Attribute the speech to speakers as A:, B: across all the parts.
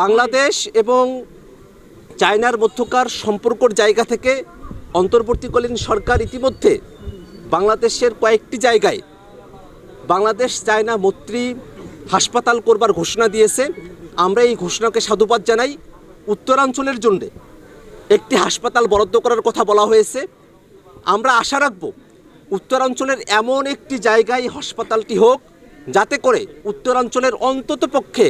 A: বাংলাদেশ এবং চায়নার মধ্যকার সম্পর্কর জায়গা থেকে অন্তর্বর্তীকালীন সরকার ইতিমধ্যে বাংলাদেশের কয়েকটি জায়গায় বাংলাদেশ চায়না মৈত্রী হাসপাতাল করবার ঘোষণা দিয়েছে। আমরা এই ঘোষণাকে সাধুবাদ জানাই। উত্তরাঞ্চলের জন্যে একটি হাসপাতাল বরাদ্দ করার কথা বলা হয়েছে। আমরা আশা রাখব উত্তরাঞ্চলের এমন একটি জায়গায় হাসপাতালটি হোক, যাতে করে উত্তরাঞ্চলের অন্তত পক্ষে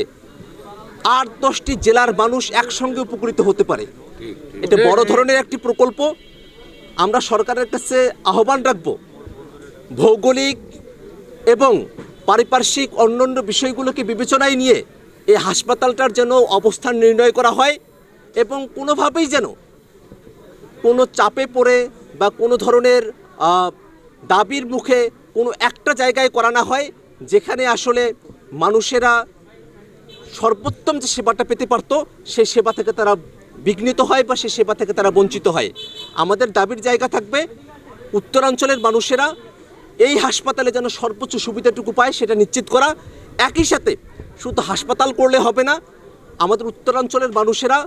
A: আট দশটি জেলার মানুষ একসঙ্গে উপকৃত হতে পারে। এটা বড় ধরনের একটি প্রকল্প। আমরা সরকারের কাছে আহ্বান রাখব। ভৌগোলিক এবং পারিপার্শ্বিক অন্যান্য বিষয়গুলোকে বিবেচনায় নিয়ে এই হাসপাতালটার যেন অবস্থান নির্ণয় করা হয় এবং কোনোভাবেই যেন কোনো চাপে পড়ে বা কোনো ধরনের দাবির মুখে কোনো একটা জায়গায় করা না হয়, যেখানে আসলে মানুষেরা সর্বোত্তম যে সেবাটা পেতে পারতো সেই সেবা থেকে তারা বিঘ্নিত হয় বা সেই সেবা থেকে তারা বঞ্চিত হয়। আমাদের দাবির জায়গা থাকবে উত্তরাঞ্চলের মানুষেরা এই হাসপাতালে যেন সর্বোচ্চ সুবিধাটুকু পায় সেটা নিশ্চিত করা। একই সাথে শুধু হাসপাতাল করলে হবে না আমাদের উত্তরাঞ্চলের মানুষেরা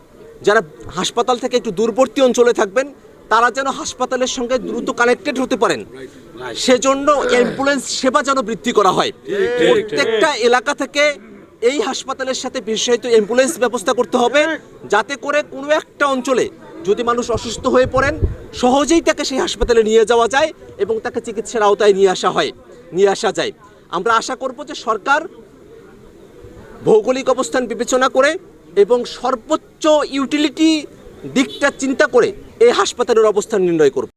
A: যারা হাসপাতাল থেকে একটু দূরবর্তী অঞ্চলে থাকবেন তারা যেন হাসপাতালের সঙ্গে দ্রুত কানেক্টেড হতে পারেন। সেজন্য অ্যাম্বুলেন্স সেবা যেন বৃদ্ধি করা হয়। প্রত্যেকটা এলাকা থেকে এই হাসপাতালের সাথে বিশেষত অ্যাম্বুলেন্স ব্যবস্থা করতে হবে, যাতে করে কোনো একটা অঞ্চলে যদি মানুষ অসুস্থ হয়ে পড়েন, সহজেই তাকে সেই হাসপাতালে নিয়ে যাওয়া যায় এবং তাকে চিকিৎসার আওতায় নিয়ে আসা হয়, নিয়ে আসা যায়। আমরা আশা করব যে সরকার ভৌগোলিক অবস্থান বিবেচনা করে এবং সর্বোচ্চ ইউটিলিটি দিকটা চিন্তা করে এই হাসপাতালের অবস্থান নির্ণয় করবে।